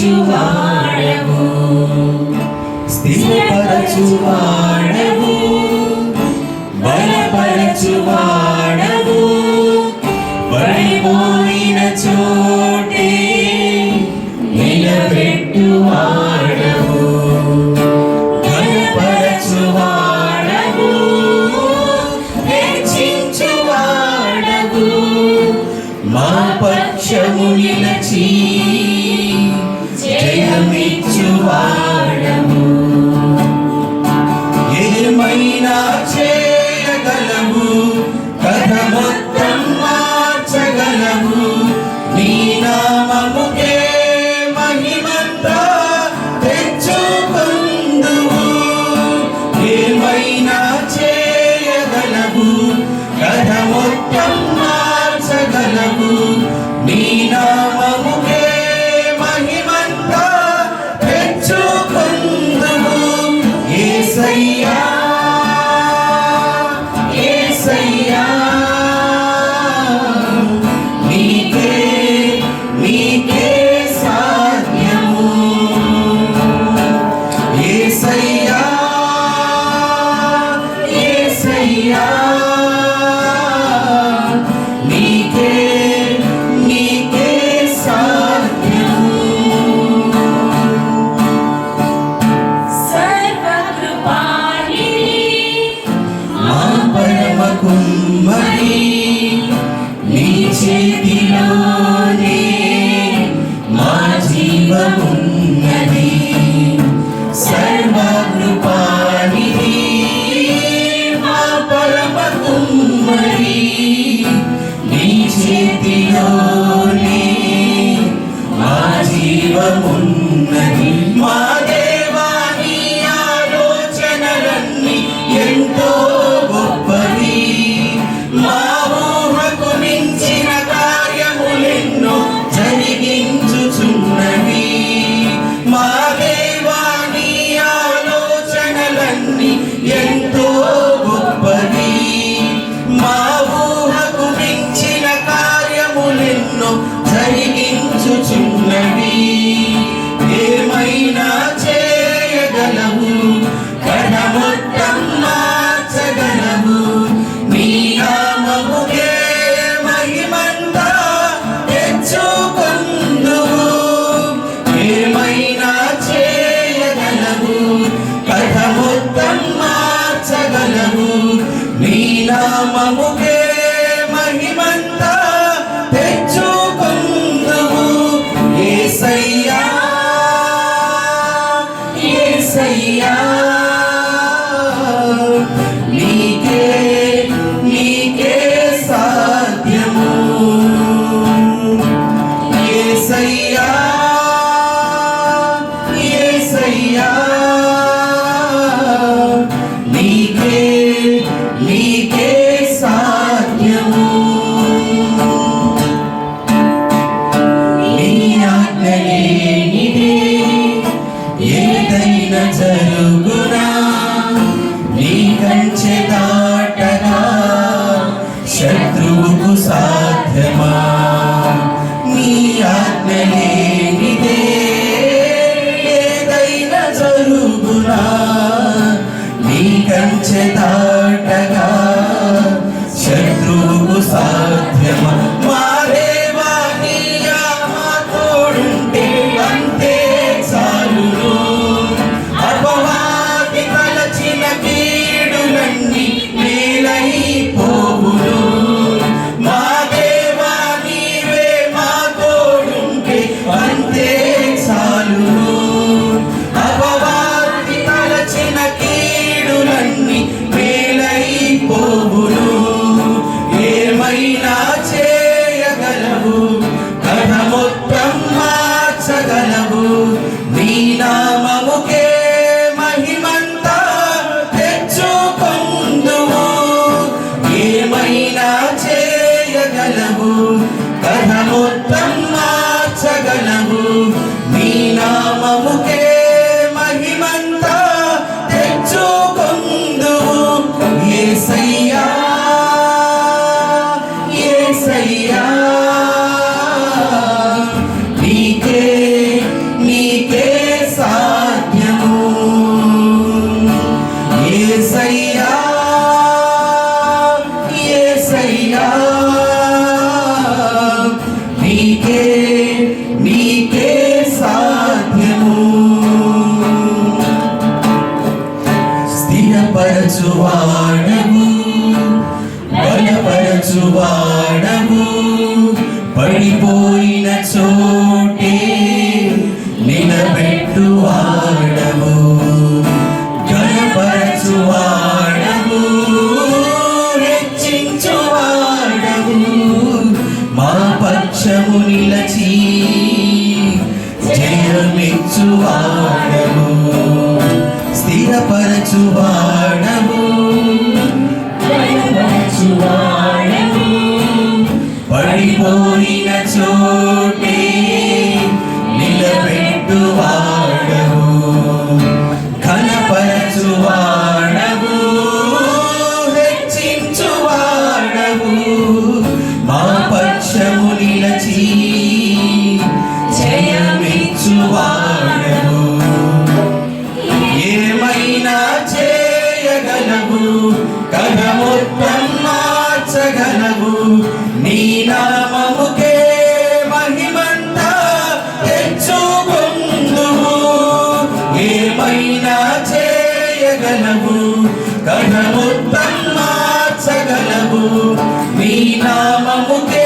സ്ഥിരപരച്ചുവാഴമോ സ്ഥിരപരച്ചുവാഴ యేసయ్యా కుమ్మరి నీ చేతిలోనే మా జీవమున్నది 一样。نتنام I'll స్థిరపరచువాడము బలపరచువాడము పడిపోయిన చోటే నిలబెట్టువాడము గణపరచువాడము రక్షించువాడము మా పక్షము నిలచి జయమిచ్చువాడము స్థిరపరచువాడము చేయగలవు కథ మొత్తం మార్చగలవు నీ నామముకే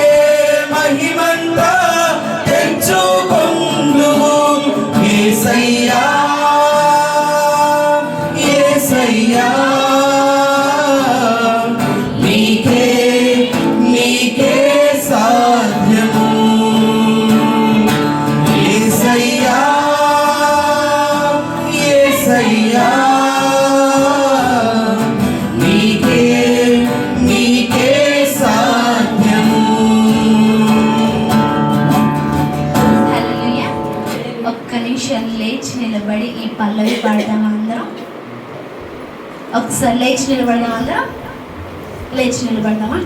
పొజిషన్ లేచి నిలబడి ఈ పల్లవి పాడదాం అందరం. ఒకసారి లేచి నిలబడదాం అందరం. లేచి నిలబడదామా?